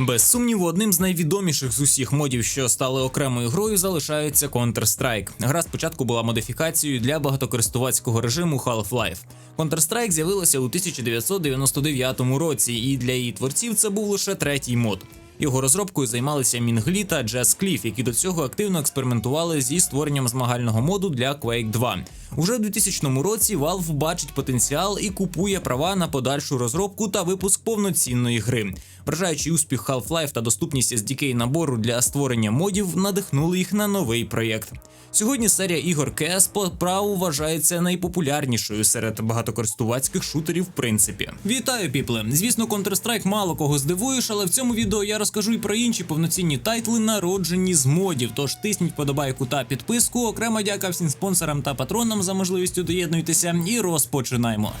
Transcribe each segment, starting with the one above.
Без сумніву, одним з найвідоміших з усіх модів, що стали окремою грою, залишається Counter-Strike. Гра спочатку була модифікацією для багатокористувацького режиму Half-Life. Counter-Strike з'явилася у 1999 році, і для її творців це був лише третій мод. Його розробкою займалися Мінглі та Джес Кліф, які до цього активно експериментували зі створенням змагального моду для Quake 2. Уже в 2000 році Valve бачить потенціал і купує права на подальшу розробку та випуск повноцінної гри. Вражаючий успіх Half-Life та доступність SDK набору для створення модів надихнули їх на новий проєкт. Сьогодні серія ігор КС по праву вважається найпопулярнішою серед багатокористувацьких шутерів. В принципі, вітаю, піпли! Звісно, Counter-Strike мало кого здивуєш, але в цьому відео я розкажу і про інші повноцінні тайтли, народжені з модів. Тож тисніть подобайку та підписку. Окрема дяка всім спонсорам та патронам за можливістю доєднуйтеся. І розпочинаємо.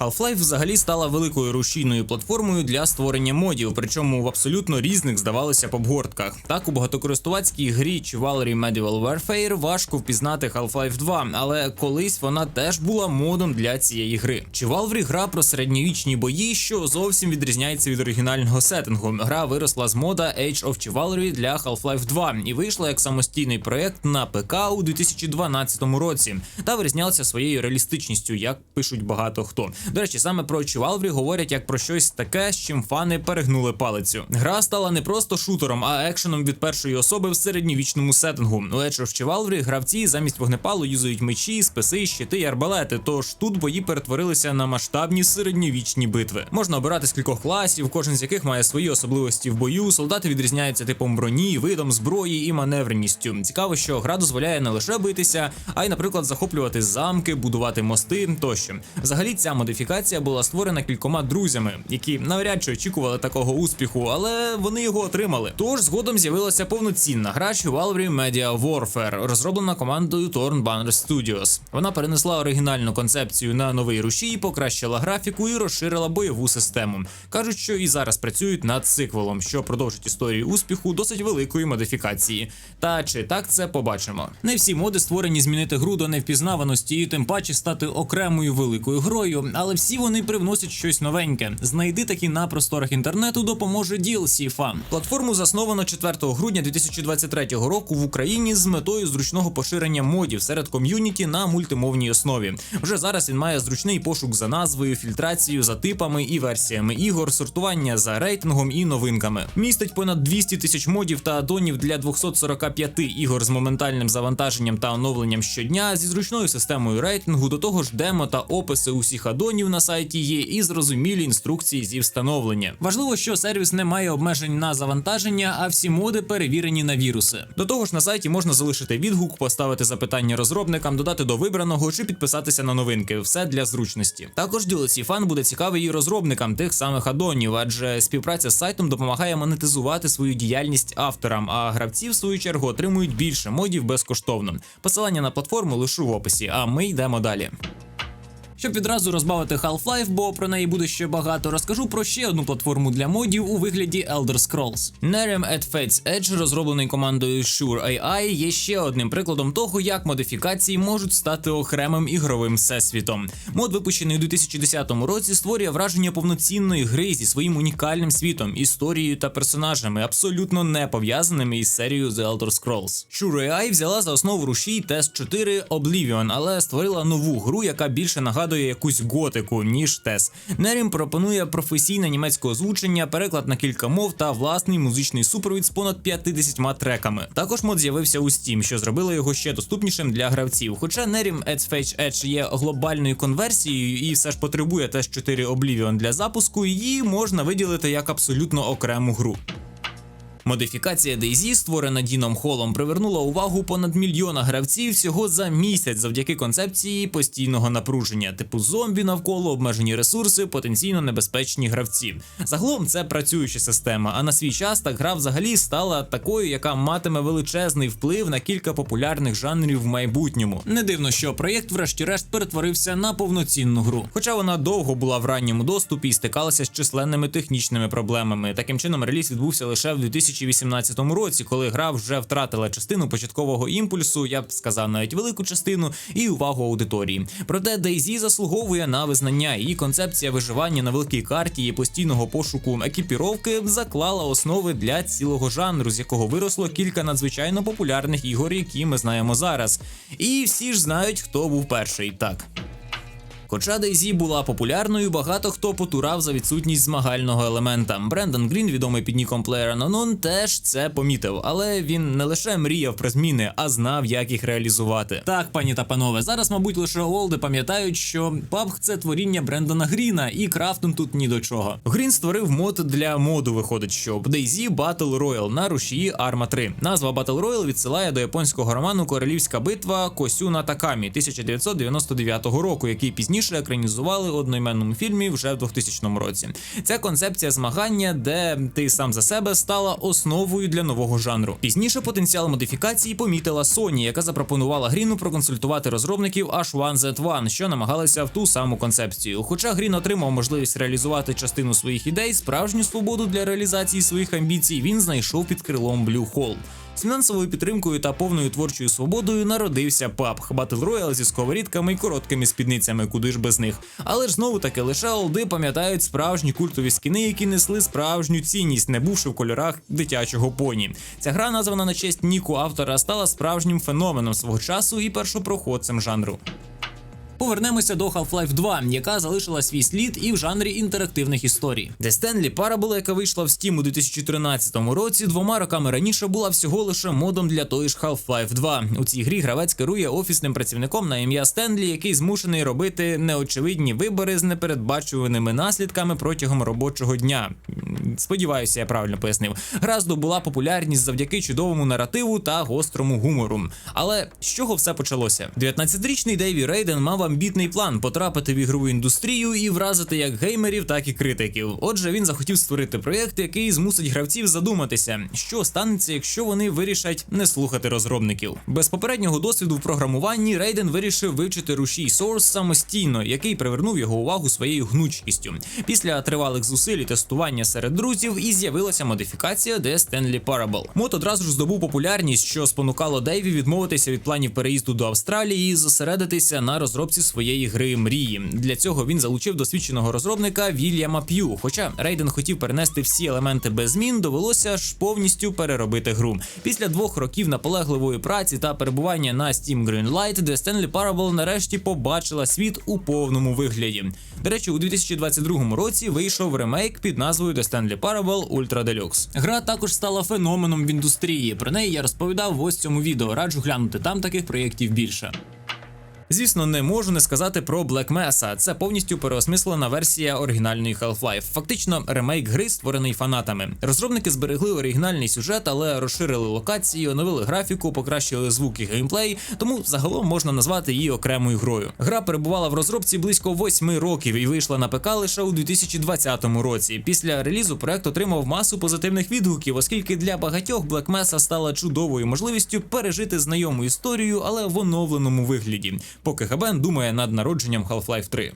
Half-Life взагалі стала великою рушійною платформою для створення модів, причому в абсолютно різних здавалося б обгортках. Так у багатокористувацькій грі Chivalry Medieval Warfare важко впізнати Half-Life 2, але колись вона теж була модом для цієї гри. Chivalry – гра про середньовічні бої, що зовсім відрізняється від оригінального сеттингу. Гра виросла з мода Age of Chivalry для Half-Life 2 і вийшла як самостійний проект на ПК у 2012 році та вирізнялася своєю реалістичністю, як пишуть багато хто. До речі, саме про Chivalry говорять як про щось таке, з чим фани перегнули палицю. Гра стала не просто шутером, а екшеном від першої особи в середньовічному сеттингу. У Age of Chivalry гравці замість вогнепалу юзають мечі, списи, щити й арбалети. Тож тут бої перетворилися на масштабні середньовічні битви. Можна обирати з кількох класів, кожен з яких має свої особливості в бою. Солдати відрізняються типом броні, видом зброї і маневреністю. Цікаво, що гра дозволяє не лише битися, а й, наприклад, захоплювати замки, будувати мости тощо. Взагалі, ця модифікація була створена кількома друзями, які навряд чи очікували такого успіху, але вони його отримали. Тож згодом з'явилася повноцінна гра Chivalry Media Warfare, розроблена командою Torn Banner Studios. Вона перенесла оригінальну концепцію на новий рушій, покращила графіку і розширила бойову систему. кажуть, що і зараз працюють над сиквелом, що продовжить історію успіху досить великої модифікації. Та чи так це побачимо? Не всі моди створені змінити гру до невпізнаваності, і тим паче стати окремою великою грою, але всі вони привносять щось новеньке. Знайди такі на просторах інтернету допоможе DLC фан. Платформу засновано 4 грудня 2023 року в Україні з метою зручного поширення модів серед ком'юніті на мультимовній основі. Вже зараз він має зручний пошук за назвою, фільтрацію за типами і версіями ігор, сортування за рейтингом і новинками. Містить понад 200 тисяч модів та адонів для 245 ігор з моментальним завантаженням та оновленням щодня зі зручною системою рейтингу. До того ж, демо та описи усіх адонів на сайті є і зрозумілі інструкції зі встановлення. Важливо, що сервіс не має обмежень на завантаження, а всі моди перевірені на віруси. До того ж, на сайті можна залишити відгук, поставити запитання розробникам, додати до вибраного чи підписатися на новинки. Все для зручності. Також DLC фан буде цікавий і розробникам тих самих адонів, адже співпраця з сайтом допомагає монетизувати свою діяльність авторам, а гравці в свою чергу отримують більше модів безкоштовно. Посилання на платформу лишу в описі. А ми йдемо далі. Щоб відразу розбавити Half-Life, бо про неї буде ще багато, розкажу про ще одну платформу для модів у вигляді Elder Scrolls. Nerem at Fate's Edge, розроблений командою Shure AI, є ще одним прикладом того, як модифікації можуть стати окремим ігровим всесвітом. Мод, випущений у 2010 році, створює враження повноцінної гри зі своїм унікальним світом, історією та персонажами, абсолютно не пов'язаними із серією The Elder Scrolls. Shure AI взяла за основу рушій Test 4 Oblivion, але створила нову гру, яка більше нагадує нагадує якусь готику, ніж тес. Нерім пропонує професійне німецьке озвучення, переклад на кілька мов та власний музичний супровід з понад 50 треками. Також мод з'явився у Steam, що зробило його ще доступнішим для гравців. Хоча Нерім Edge Edge є глобальною конверсією і все ж потребує теж 4 Oblivion для запуску, її можна виділити як абсолютно окрему гру. Модифікація DayZ, створена Діном Холом, привернула увагу понад мільйона гравців всього за місяць завдяки концепції постійного напруження, типу зомбі навколо обмежені ресурси, потенційно небезпечні гравці. Загалом це працююча система. А на свій час так гра взагалі стала такою, яка матиме величезний вплив на кілька популярних жанрів в майбутньому. Не дивно, що проєкт, врешті-решт, перетворився на повноцінну гру. Хоча вона довго була в ранньому доступі і стикалася з численними технічними проблемами. Таким чином, реліз відбувся лише в 2000 2018 році, коли гра вже втратила частину початкового імпульсу, я б сказав навіть велику частину, і увагу аудиторії. Проте DayZ заслуговує на визнання. Її концепція виживання на великій карті і постійного пошуку екіпіровки заклала основи для цілого жанру, з якого виросло кілька надзвичайно популярних ігор, які ми знаємо зараз. І всі ж знають, хто був перший. Так. Хоча DayZ була популярною, багато хто потурав за відсутність змагального елемента. Брендан Грін, відомий під ніком PlayerUnknown, теж це помітив, але він не лише мріяв про зміни, а знав, як їх реалізувати. Так, пані та панове, зараз, мабуть, лише олди пам'ятають, що PUBG – це творіння Брендана Гріна, і крафтом тут ні до чого. Грін створив мод для моду. Виходить, що DayZ Battle Royale на рушії Arma 3. Назва Battle Royale відсилає до японського роману Королівська битва Косюна Такамі 1999 року, який пізніше екранізували у одноіменному фільмі вже в 2000 році. Ця концепція змагання, де ти сам за себе стала основою для нового жанру. Пізніше потенціал модифікації помітила Sony, яка запропонувала Гріну проконсультувати розробників H1Z1, що намагалися в ту саму концепцію. Хоча Грін отримав можливість реалізувати частину своїх ідей, справжню свободу для реалізації своїх амбіцій він знайшов під крилом Blue Hole. З фінансовою підтримкою та повною творчою свободою народився PUBG, Battle Royale зі сковорідками і короткими спідницями, куди ж без них. Але ж знову таки лише олди пам'ятають справжні культові скіни, які несли справжню цінність, не бувши в кольорах дитячого поні. Ця гра, названа на честь Ніку автора, стала справжнім феноменом свого часу і першопроходцем жанру. Повернемося до Half-Life 2, яка залишила свій слід і в жанрі інтерактивних історій. The Stanley Parable, яка вийшла в Steam у 2013 році, двома роками раніше була всього лише модом для тої ж Half-Life 2. У цій грі гравець керує офісним працівником на ім'я Стенлі, який змушений робити неочевидні вибори з непередбачуваними наслідками протягом робочого дня. Сподіваюся, я правильно пояснив. Гра здобула популярність завдяки чудовому наративу та гострому гумору. Але з чого все почалося? 19-річний Дейві Рейден мав амбітний план потрапити в ігрову індустрію і вразити як геймерів, так і критиків. Отже, він захотів створити проєкт, який змусить гравців задуматися, що станеться, якщо вони вирішать не слухати розробників. Без попереднього досвіду в програмуванні Рейден вирішив вивчити рушій Source самостійно, який привернув його увагу своєю гнучкістю. Після тривалих зусиль і тестування серед друзів і з'явилася модифікація The Stanley Parable. Мод одразу ж здобув популярність, що спонукало Дейві відмовитися від планів переїзду до Австралії і зосередитися на розробці своєї гри мрії. Для цього він залучив досвідченого розробника Вільяма П'ю. Хоча Рейден хотів перенести всі елементи без змін, довелося ж повністю переробити гру. Після двох років наполегливої праці та перебування на Steam Greenlight, The Stanley Parable нарешті побачила світ у повному вигляді. До речі, у 2022 році вийшов ремейк під назвою The Stanley Parable Ultra Deluxe. Гра також стала феноменом в індустрії. Про неї я розповідав в ось цьому відео. Раджу глянути там таких проєктів більше. Звісно, не можу не сказати про Black Mesa. Це повністю переосмислена версія оригінальної Half-Life. Фактично, ремейк гри створений фанатами. Розробники зберегли оригінальний сюжет, але розширили локації, оновили графіку, покращили звук і геймплей. Тому загалом можна назвати її окремою грою. Гра перебувала в розробці близько 8 років і вийшла на ПК лише у 2020 році. Після релізу проект отримав масу позитивних відгуків, оскільки для багатьох Black Mesa стала чудовою можливістю пережити знайому історію, але в оновленому вигляді поки Габен думає над народженням Half-Life 3.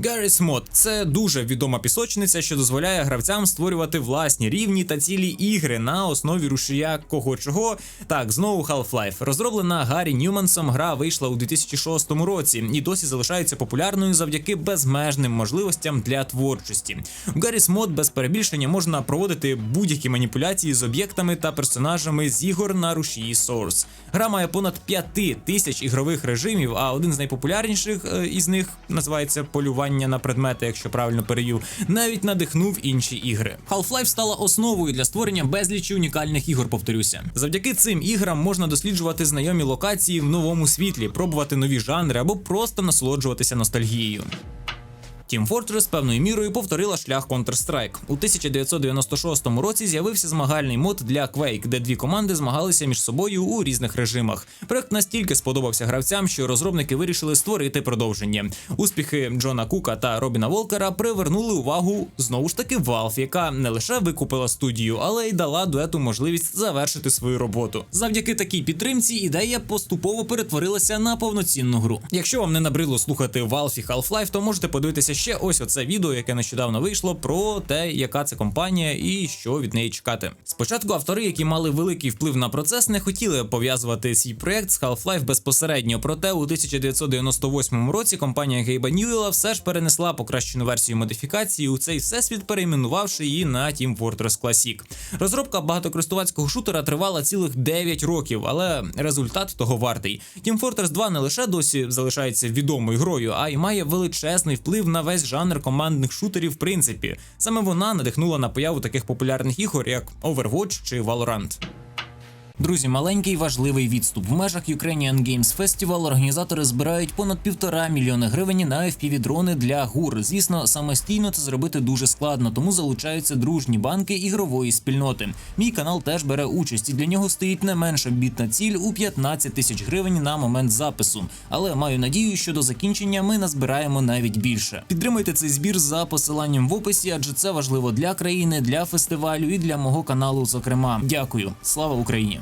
Garry's Mod – це дуже відома пісочниця, що дозволяє гравцям створювати власні рівні та цілі ігри на основі рушія кого чого. Так, знову Half-Life. Розроблена Гаррі Ньюмансом, гра вийшла у 2006 році і досі залишається популярною завдяки безмежним можливостям для творчості. У Garry's Mod без перебільшення можна проводити будь-які маніпуляції з об'єктами та персонажами з ігор на рушії Source. Гра має понад 5 тисяч ігрових режимів, а один з найпопулярніших е, із них називається полювання на предмети, якщо правильно перевів, навіть надихнув інші ігри. Half-Life стала основою для створення безлічі унікальних ігор. Повторюся, завдяки цим іграм можна досліджувати знайомі локації в новому світлі, пробувати нові жанри або просто насолоджуватися ностальгією. Team Fortress певною мірою повторила шлях Counter-Strike. У 1996 році з'явився змагальний мод для Quake, де дві команди змагалися між собою у різних режимах. Проект настільки сподобався гравцям, що розробники вирішили створити продовження. Успіхи Джона Кука та Робіна Волкера привернули увагу знову ж таки Valve, яка не лише викупила студію, але й дала дуету можливість завершити свою роботу. Завдяки такій підтримці ідея поступово перетворилася на повноцінну гру. Якщо вам не набридло слухати Valve і Half-Life, то можете подивитися ще ось оце відео, яке нещодавно вийшло, про те, яка це компанія і що від неї чекати. Спочатку автори, які мали великий вплив на процес, не хотіли пов'язувати свій проект з Half-Life безпосередньо. Проте у 1998 році компанія Гейба Ньюела все ж перенесла покращену версію модифікації у цей всесвіт, перейменувавши її на Team Fortress Classic. Розробка багатокористувацького шутера тривала цілих 9 років, але результат того вартий. Team Fortress 2 не лише досі залишається відомою грою, а й має величезний вплив на весь жанр командних шутерів. В принципі, саме вона надихнула на появу таких популярних ігор, як Overwatch чи Valorant. Друзі, маленький важливий відступ. В межах Ukrainian Games Festival організатори збирають понад півтора мільйони гривень на fpv дрони для гур. Звісно, самостійно це зробити дуже складно, тому залучаються дружні банки ігрової спільноти. Мій канал теж бере участь, і для нього стоїть не менш амбітна ціль у 15 тисяч гривень на момент запису. Але маю надію, що до закінчення ми назбираємо навіть більше. Підтримуйте цей збір за посиланням в описі, адже це важливо для країни, для фестивалю і для мого каналу. Зокрема, дякую. Слава Україні!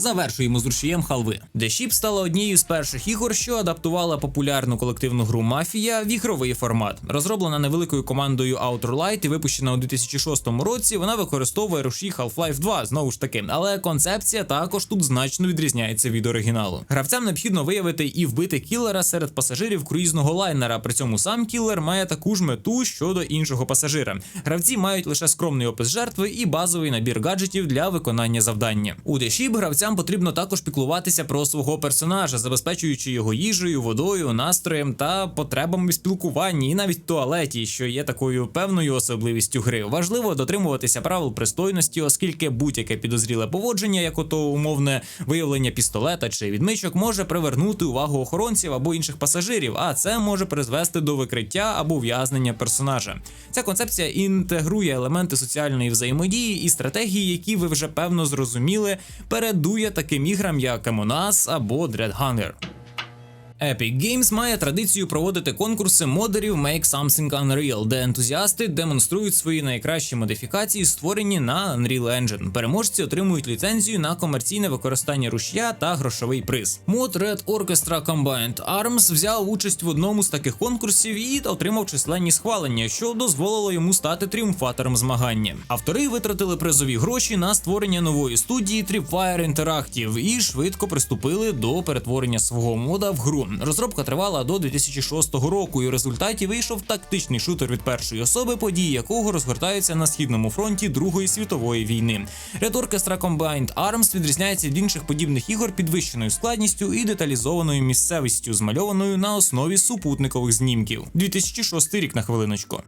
Завершуємо з рушієм халви. The Ship стала однією з перших ігор, що адаптувала популярну колективну гру Мафія в ігровий формат. Розроблена невеликою командою Outer Light і випущена у 2006 році. Вона використовує рушій Half-Life 2, знову ж таки, але концепція також тут значно відрізняється від оригіналу. Гравцям необхідно виявити і вбити кілера серед пасажирів круїзного лайнера. При цьому сам кілер має таку ж мету щодо іншого пасажира. Гравці мають лише скромний опис жертви і базовий набір гаджетів для виконання завдання. У The Ship гравцям потрібно також піклуватися про свого персонажа, забезпечуючи його їжею, водою, настроєм та потребами спілкуванні, і навіть туалеті, що є такою певною особливістю гри. Важливо дотримуватися правил пристойності, оскільки будь-яке підозріле поводження, як ото умовне виявлення пістолета чи відмичок, може привернути увагу охоронців або інших пасажирів, а це може призвести до викриття або ув'язнення персонажа. Ця концепція інтегрує елементи соціальної взаємодії і стратегії, які ви вже певно зрозуміли, передує таким іграм, як Among Us або Dread Hunger. Epic Games має традицію проводити конкурси модерів Make Something Unreal, де ентузіасти демонструють свої найкращі модифікації, створені на Unreal Engine. Переможці отримують ліцензію на комерційне використання рушія та грошовий приз. Мод Red Orchestra Combined Arms взяв участь в одному з таких конкурсів і отримав численні схвалення, що дозволило йому стати тріумфатором змагання. Автори витратили призові гроші на створення нової студії Tripwire Interactive і швидко приступили до перетворення свого мода в гру. Розробка тривала до 2006 року, і в результаті вийшов тактичний шутер від першої особи, події якого розгортаються на східному фронті Другої світової війни. Red Orchestra Combined Arms відрізняється від інших подібних ігор підвищеною складністю і деталізованою місцевістю, змальованою на основі супутникових знімків. 2006 рік на хвилиночку.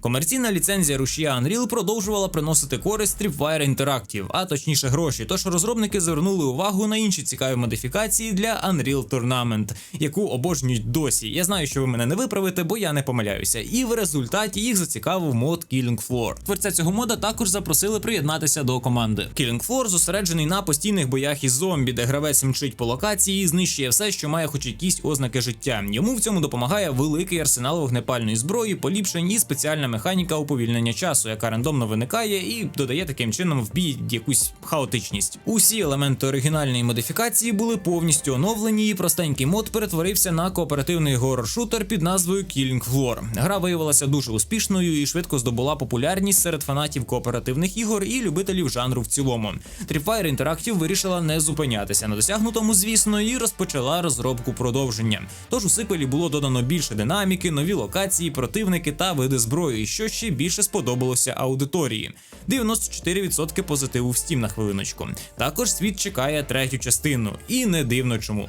Комерційна ліцензія рушія Unreal продовжувала приносити користь Tripwire Interactive, а точніше гроші. Тож розробники звернули увагу на інші цікаві модифікації для Unreal Tournament, яку обожнюють досі. Я знаю, що ви мене не виправите, бо я не помиляюся. І в результаті їх зацікавив мод Killing Floor. Творця цього мода також запросили приєднатися до команди. Killing Floor зосереджений на постійних боях із зомбі, де гравець мчить по локації і знищує все, що має хоч якісь ознаки життя. Йому в цьому допомагає великий арсенал вогнепальної зброї, поліпшень і спеціальна механіка уповільнення часу, яка рандомно виникає і додає таким чином в бій якусь хаотичність. Усі елементи оригінальної модифікації були повністю оновлені, і простенький мод перетворився на кооперативний горор-шутер під назвою Killing Floor. Гра виявилася дуже успішною і швидко здобула популярність серед фанатів кооперативних ігор і любителів жанру в цілому. Tripwire Interactive вирішила не зупинятися на досягнутому, звісно, і розпочала розробку продовження. Тож у сиквелі було додано більше динаміки, нові локації, противники та види зброї що ще більше сподобалося аудиторії. 94% позитиву в Steam на хвилиночку. Також світ чекає третю частину, і не дивно чому.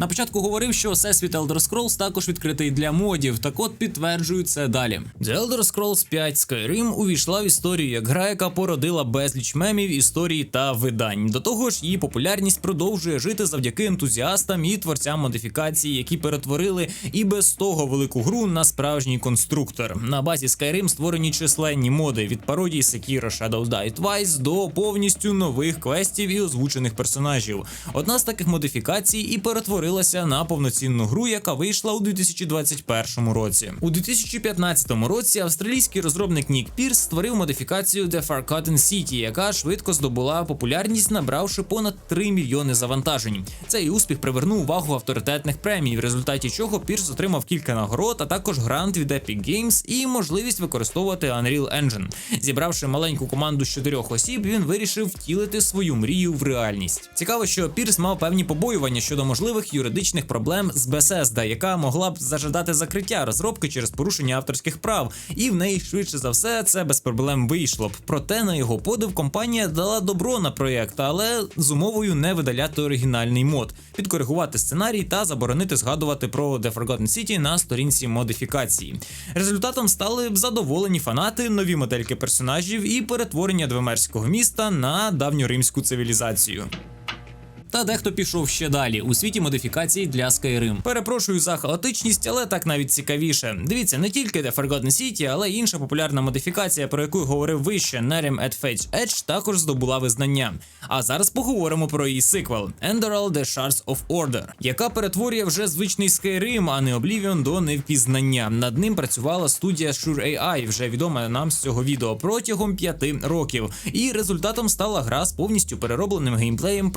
На початку говорив, що всесвіт Elder Scrolls також відкритий для модів, так от підтверджують це далі. The Elder Scrolls 5 Skyrim увійшла в історію як гра, яка породила безліч мемів, історій та видань. До того ж, її популярність продовжує жити завдяки ентузіастам і творцям модифікацій, які перетворили і без того велику гру на справжній конструктор. На базі Skyrim створені численні моди від пародій Sekiro Shadows Die Twice до повністю нових квестів і озвучених персонажів. Одна з таких модифікацій і перетворила перетворилася на повноцінну гру, яка вийшла у 2021 році. У 2015 році австралійський розробник Нік Пірс створив модифікацію The Forgotten City, яка швидко здобула популярність, набравши понад 3 мільйони завантажень. Цей успіх привернув увагу авторитетних премій, в результаті чого Пірс отримав кілька нагород, а також грант від Epic Games і можливість використовувати Unreal Engine. Зібравши маленьку команду з чотирьох осіб, він вирішив втілити свою мрію в реальність. Цікаво, що Пірс мав певні побоювання щодо можливих юридичних проблем з Bethesda, яка могла б зажадати закриття розробки через порушення авторських прав, і в неї швидше за все це без проблем вийшло б. Проте на його подив компанія дала добро на проєкт, але з умовою не видаляти оригінальний мод, підкоригувати сценарій та заборонити згадувати про The Forgotten City на сторінці модифікації. Результатом стали б задоволені фанати, нові модельки персонажів і перетворення двемерського міста на давньоримську цивілізацію. Та дехто пішов ще далі у світі модифікацій для Skyrim. Перепрошую за хаотичність, але так навіть цікавіше. Дивіться, не тільки The Forgotten City, але й інша популярна модифікація, про яку говорив вище, Nerim at Fetch Edge, також здобула визнання. А зараз поговоримо про її сиквел Enderal The Shards of Order, яка перетворює вже звичний Skyrim, а не Oblivion до невпізнання. Над ним працювала студія Shure AI, вже відома нам з цього відео протягом п'яти років. І результатом стала гра з повністю переробленим геймплеєм,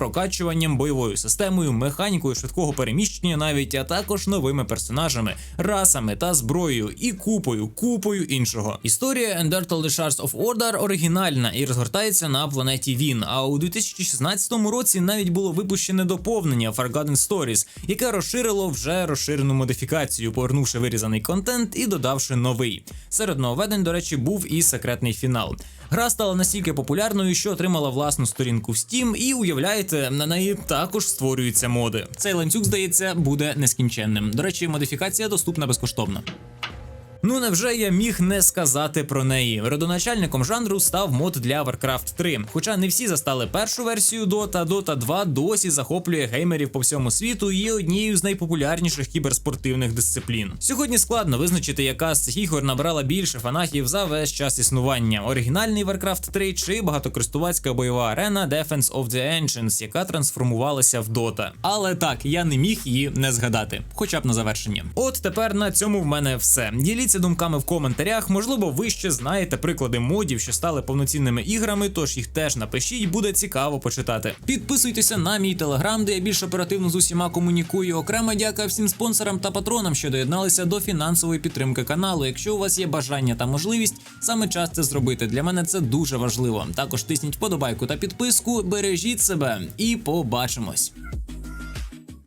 прокачуванням, бойовою системою, механікою швидкого переміщення, навіть а також новими персонажами, расами та зброєю, і купою, купою іншого. Історія Endertal The Shards of Order оригінальна і розгортається на планеті Він. А у 2016 році навіть було випущене доповнення Forgotten Stories, яке розширило вже розширену модифікацію, повернувши вирізаний контент і додавши новий. Серед нововведень, до речі, був і секретний фінал. Гра стала настільки популярною, що отримала власну сторінку в Steam, і уявляєте, на неї також створюються моди. Цей ланцюг, здається, буде нескінченним. До речі, модифікація доступна безкоштовно. Ну невже я міг не сказати про неї? Родоначальником жанру став мод для Warcraft 3. Хоча не всі застали першу версію Dota, Dota 2 досі захоплює геймерів по всьому світу і є однією з найпопулярніших кіберспортивних дисциплін. Сьогодні складно визначити, яка з цих ігор набрала більше фанатів за весь час існування: оригінальний Warcraft 3 чи багатокористувацька бойова арена Defense of the Ancients, яка трансформувалася в Dota. Але так, я не міг її не згадати, хоча б на завершення. От тепер на цьому в мене все. Діліться думками в коментарях. Можливо, ви ще знаєте приклади модів, що стали повноцінними іграми, тож їх теж напишіть, буде цікаво почитати. Підписуйтеся на мій телеграм, де я більш оперативно з усіма комунікую. Окрема дяка всім спонсорам та патронам, що доєдналися до фінансової підтримки каналу. Якщо у вас є бажання та можливість, саме час це зробити. Для мене це дуже важливо. Також тисніть вподобайку та підписку, бережіть себе і побачимось.